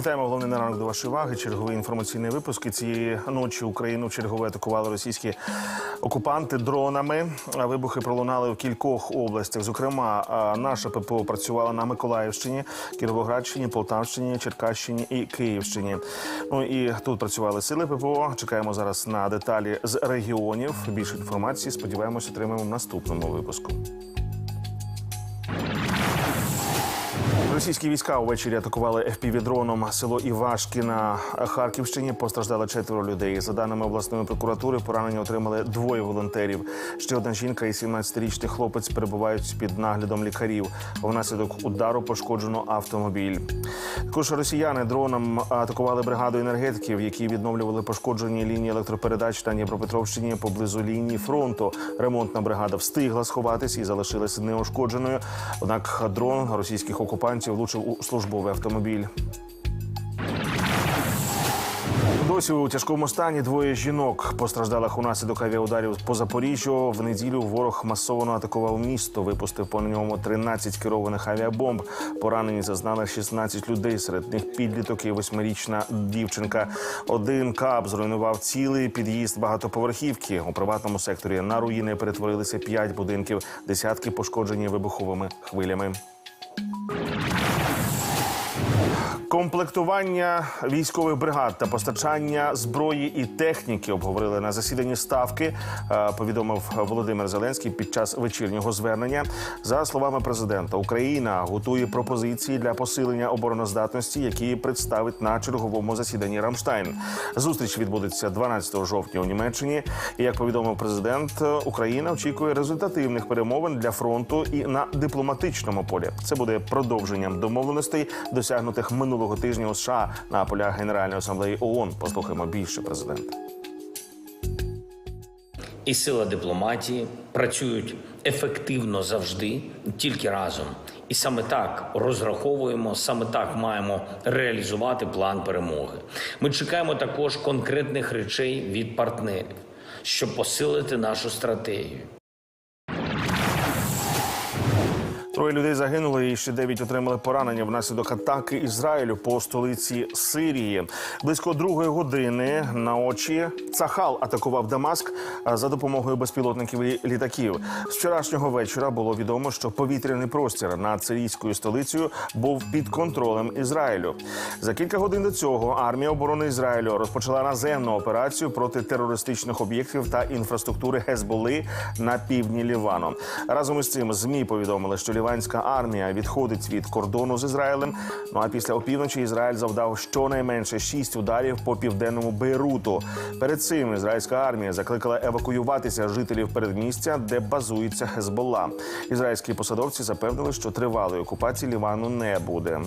Вітаємо головний на ранок до вашої уваги. Черговий інформаційний випуск. І Цієї ночі Україну чергове атакували російські окупанти дронами. Вибухи пролунали в кількох областях. Зокрема, наша ППО працювала на Миколаївщині, Кіровоградщині, Полтавщині, Черкащині і Київщині. Ну і тут працювали сили ППО. Чекаємо зараз на деталі з регіонів. Більше інформації сподіваємося, отримаємо в наступному випуску. Російські війська увечері атакували FPV-дроном село Івашки на Харківщині. Постраждало четверо людей. За даними обласної прокуратури, поранення отримали двоє волонтерів. Ще одна жінка і 17-річний хлопець перебувають під наглядом лікарів. Внаслідок удару пошкоджено автомобіль. Також росіяни дроном атакували бригаду енергетиків, які відновлювали пошкоджені лінії електропередач на Дніпропетровщині поблизу лінії фронту. Ремонтна бригада встигла сховатись і залишилася неушкодженою. Однак дрон російських окупантів влучив у службовий автомобіль. Досі у тяжкому стані двоє жінок постраждалих унаслідок авіаударів по Запоріжжю. В неділю ворог масово атакував місто, випустив по ньому 13 керованих авіабомб. Поранені зазнали 16 людей. Серед них підліток і восьмирічна дівчинка. Один кап зруйнував цілий під'їзд багатоповерхівки. У приватному секторі на руїни перетворилися п'ять будинків, десятки пошкоджені вибуховими хвилями. Комплектування військових бригад та постачання зброї і техніки обговорили на засіданні ставки. е, Повідомив Володимир Зеленський під час вечірнього звернення. За словами президента, Україна готує пропозиції для посилення обороноздатності, які представить на черговому засіданні Рамштайн. Зустріч відбудеться 12 жовтня у Німеччині. Як повідомив президент, Україна очікує результативних перемовин для фронту і на дипломатичному полі. Це буде продовженням домовленостей, досягнутих минулого тижня у США на полях Генеральної асамблеї ООН. Послухаємо більше президента. і сила дипломатії працюють ефективно завжди, тільки разом. І саме так розраховуємо, саме так маємо реалізувати план перемоги. Ми чекаємо також конкретних речей від партнерів, щоб посилити нашу стратегію. Троє людей загинули і ще дев'ять отримали поранення внаслідок атаки Ізраїлю по столиці Сирії. Близько другої години на очі Цахал атакував Дамаск за допомогою безпілотників і літаків. З вчорашнього вечора було відомо, що повітряний простір над сирійською столицею був під контролем Ізраїлю. За кілька годин до цього армія оборони Ізраїлю розпочала наземну операцію проти терористичних об'єктів та інфраструктури Гезболи на півдні Лівану. Разом із цим змі повідомили, що ліванська армія відходить від кордону з Ізраїлем. Ну а після опівночі Ізраїль завдав щонайменше шість ударів по південному Бейруту. Перед цим ізраїльська армія закликала евакуюватися жителів передмістя, де базується Хезболла. Ізраїльські посадовці запевнили, що тривалої окупації Лівану не буде.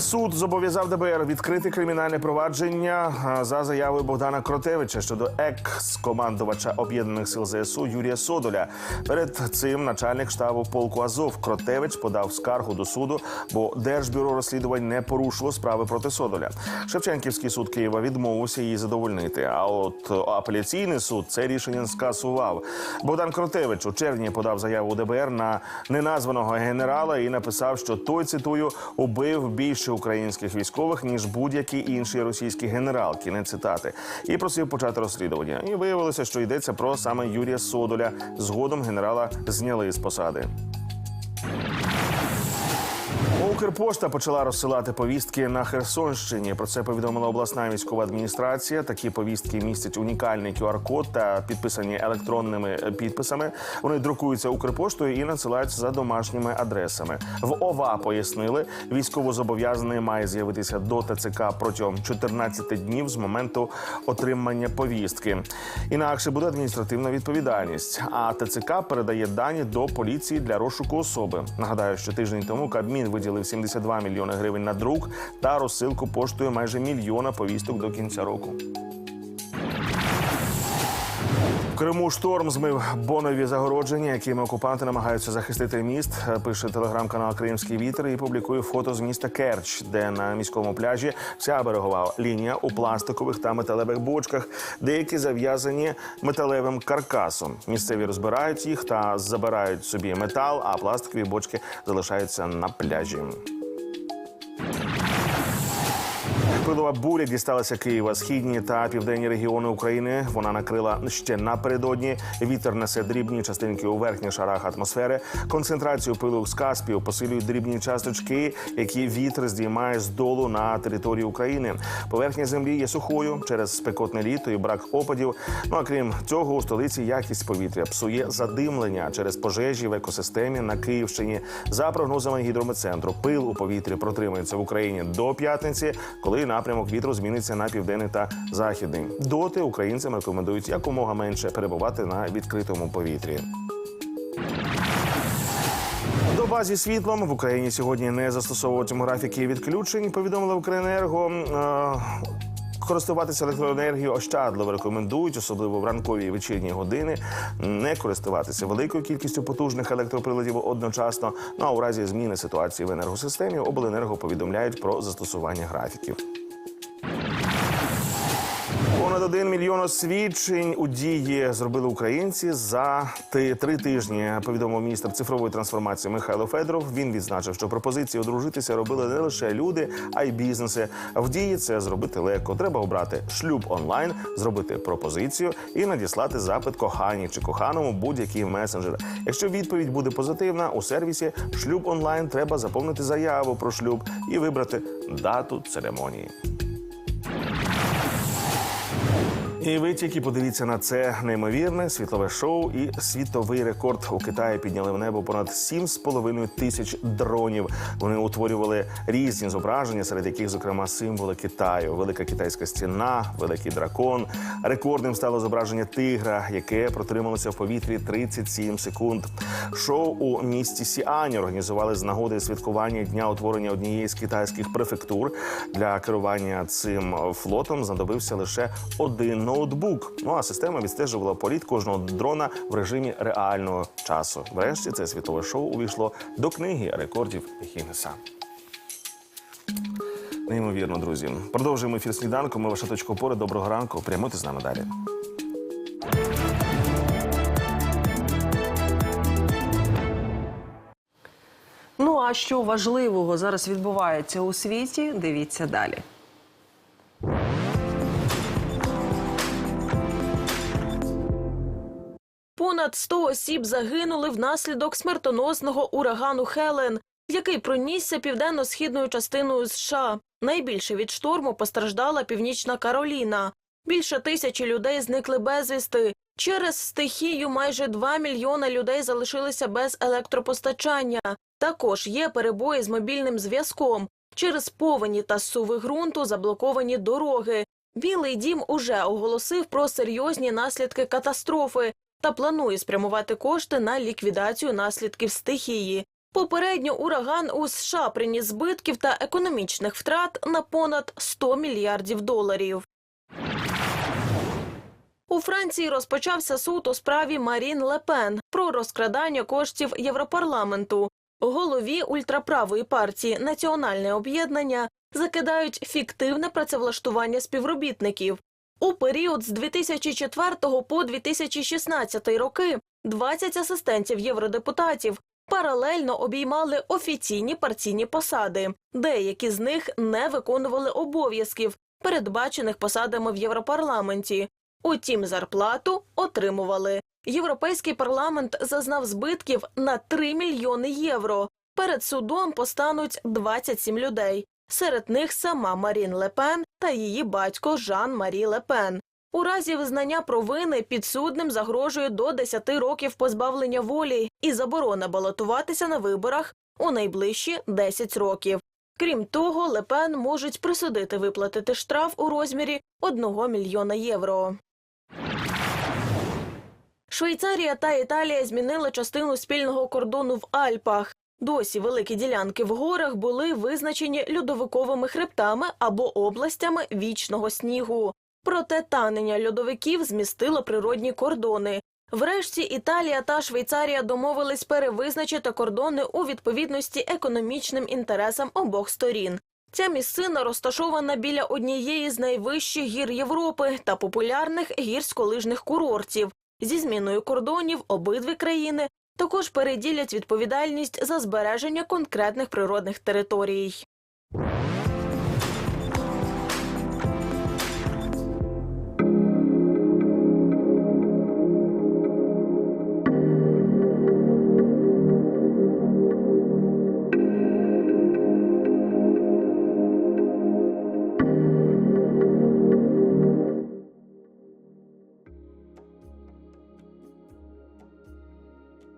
Суд зобов'язав ДБР відкрити кримінальне провадження за заявою Богдана Кротевича щодо екс-командувача об'єднаних сил ЗСУ Юрія Содоля. Перед цим начальник штабу полку Азов Кротевич подав скаргу до суду, бо Держбюро розслідувань не порушило справи проти Содоля. Шевченківський суд Києва відмовився її задовольнити. А от апеляційний суд це рішення скасував. Богдан Кротевич у червні подав заяву ДБР на неназваного генерала і написав, що той цитую убив більше українських військових ніж будь-який інший російський генерал. Кінець цитати і просив почати розслідування. І виявилося, що йдеться про саме Юрія Содоля. Згодом генерала зняли з посади. Укрпошта почала розсилати повістки на Херсонщині. Про це повідомила обласна військова адміністрація. Такі повістки містять унікальний QR-код та підписані електронними підписами. Вони друкуються Укрпоштою і надсилаються за домашніми адресами. В ОВА пояснили, військовозобов'язаний має з'явитися до ТЦК протягом 14 днів з моменту отримання повістки. Інакше буде адміністративна відповідальність. А ТЦК передає дані до поліції для розшуку особи. Нагадаю, що тиждень тому Кабмін виділив 72 мільйони гривень на друк та розсилку поштою майже мільйона повісток до кінця року. Криму шторм змив бонові загородження, якими окупанти намагаються захистити міст. Пише телеграм-канал Кримський вітер і публікує фото з міста Керч, де на міському пляжі вся берегова лінія у пластикових та металевих бочках, деякі зав'язані металевим каркасом. Місцеві розбирають їх та забирають собі метал, а пластикові бочки залишаються на пляжі. Пилова буря дісталася Києва, східні та південні регіони України. Вона накрила ще напередодні. Вітер несе дрібні частинки у верхніх шарах атмосфери. Концентрацію пилу з Каспію посилюють дрібні часточки, які вітер здіймає з долу на території України. Поверхня землі є сухою через спекотне літо і брак опадів. Ну а крім цього, у столиці якість повітря псує задимлення через пожежі в екосистемі на Київщині. За прогнозами гідрометцентру, пил у повітрі протримається в Україні до п'ятниці, коли напрямок вітру зміниться на південний та західний. Доти українцям рекомендують якомога менше перебувати на відкритому повітрі. Доба зі світлом в Україні сьогодні не застосовуватимуть графіки відключень. Повідомили Укренерго. Е, Користуватися електроенергією ощадливо рекомендують, особливо в ранкові і вечірні години. Не користуватися великою кількістю потужних електроприладів одночасно. Ну а у разі зміни ситуації в енергосистемі обленерго повідомляють про застосування графіків. Понад один мільйон освідчень у дії зробили українці за три тижні. Повідомив міністр цифрової трансформації Михайло Федоров. Він відзначив, що пропозиції одружитися робили не лише люди, а й бізнеси. В дії це зробити легко. Треба обрати шлюб онлайн, зробити пропозицію і надіслати запит коханій чи коханому будь-який месенджер. Якщо відповідь буде позитивна, у сервісі шлюб онлайн треба заповнити заяву про шлюб і вибрати дату церемонії. І ви тільки подивіться на це неймовірне світлове шоу і світовий рекорд у Китаї підняли в небо понад 7,5 тисяч дронів. Вони утворювали різні зображення, серед яких, зокрема, символи Китаю, велика китайська стіна, великий дракон. Рекордним стало зображення тигра, яке протрималося в повітрі 37 секунд. Шоу у місті Сіані організували з нагоди святкування дня утворення однієї з китайських префектур. Для керування цим флотом знадобився лише один ноутбук. Ну а система відстежувала політ кожного дрона в режимі реального часу. Врешті це світове шоу увійшло до книги рекордів Гіннеса. Неймовірно, друзі. Продовжуємо ефір сніданку. Ми ваша точка опори. Доброго ранку. Прямуйте з нами далі. Ну а що важливого зараз відбувається у світі? Дивіться далі. Понад 100 осіб загинули внаслідок смертоносного урагану Хелен, який пронісся південно-східною частиною США. Найбільше від шторму постраждала Північна Кароліна. Більше тисячі людей зникли безвісти. Через стихію майже 2 мільйона людей залишилися без електропостачання. Також є перебої з мобільним зв'язком. Через повені та зсуви ґрунту заблоковані дороги. Білий дім уже оголосив про серйозні наслідки катастрофи та планує спрямувати кошти на ліквідацію наслідків стихії. Попередньо ураган у США приніс збитків та економічних втрат на понад 100 мільярдів доларів. У Франції розпочався суд у справі Марін Лепен про розкрадання коштів Європарламенту. Голові ультраправої партії Національне об'єднання закидають фіктивне працевлаштування співробітників. У період з 2004 по 2016 роки 20 асистентів євродепутатів паралельно обіймали офіційні партійні посади. Деякі з них не виконували обов'язків, передбачених посадами в Європарламенті. Утім, зарплату отримували. Європейський парламент зазнав збитків на 3 мільйони євро. Перед судом постануть 27 людей. Серед них сама Марін Лепен та її батько Жан Марі Лепен. У разі визнання провини підсудним загрожує до 10 років позбавлення волі і заборона балотуватися на виборах у найближчі 10 років. Крім того, Лепен можуть присудити виплатити штраф у розмірі 1 мільйона євро. Швейцарія та Італія змінили частину спільного кордону в Альпах. Досі великі ділянки в горах були визначені льодовиковими хребтами або областями вічного снігу. Проте танення льодовиків змістило природні кордони. Врешті Італія та Швейцарія домовились перевизначити кордони у відповідності економічним інтересам обох сторін. Ця місцина розташована біля однієї з найвищих гір Європи та популярних гірськолижних курортів. Зі зміною кордонів обидві країни також переділять відповідальність за збереження конкретних природних територій.